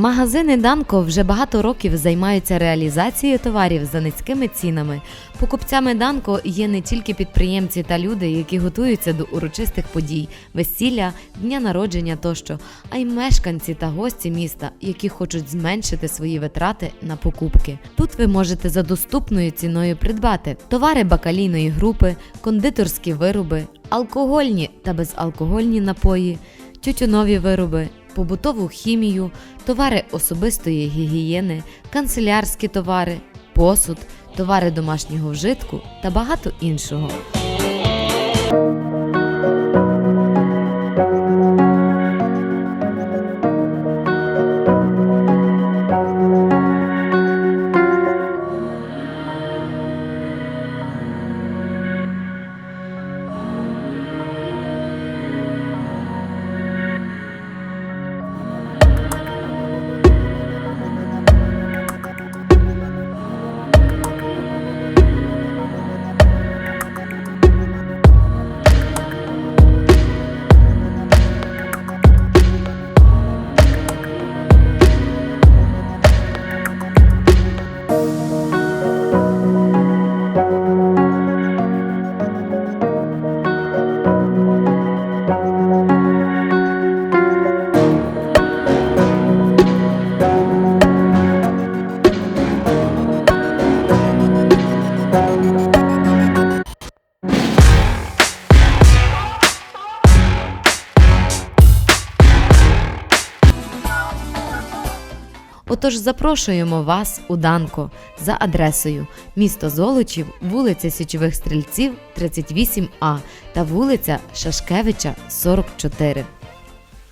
Магазини Данко вже багато років займаються реалізацією товарів за низькими цінами. Покупцями Данко є не тільки підприємці та люди, які готуються до урочистих подій, весілля, дня народження тощо, а й мешканці та гості міста, які хочуть зменшити свої витрати на покупки. Тут ви можете за доступною ціною придбати товари бакалійної групи, кондитерські вироби, алкогольні та безалкогольні напої, тютюнові вироби, побутову хімію, товари особистої гігієни, канцелярські товари, посуд, товари домашнього вжитку та багато іншого. Отож запрошуємо вас у Данко за адресою місто Золочів, вулиця Січових Стрільців, 38А та вулиця Шашкевича, 44.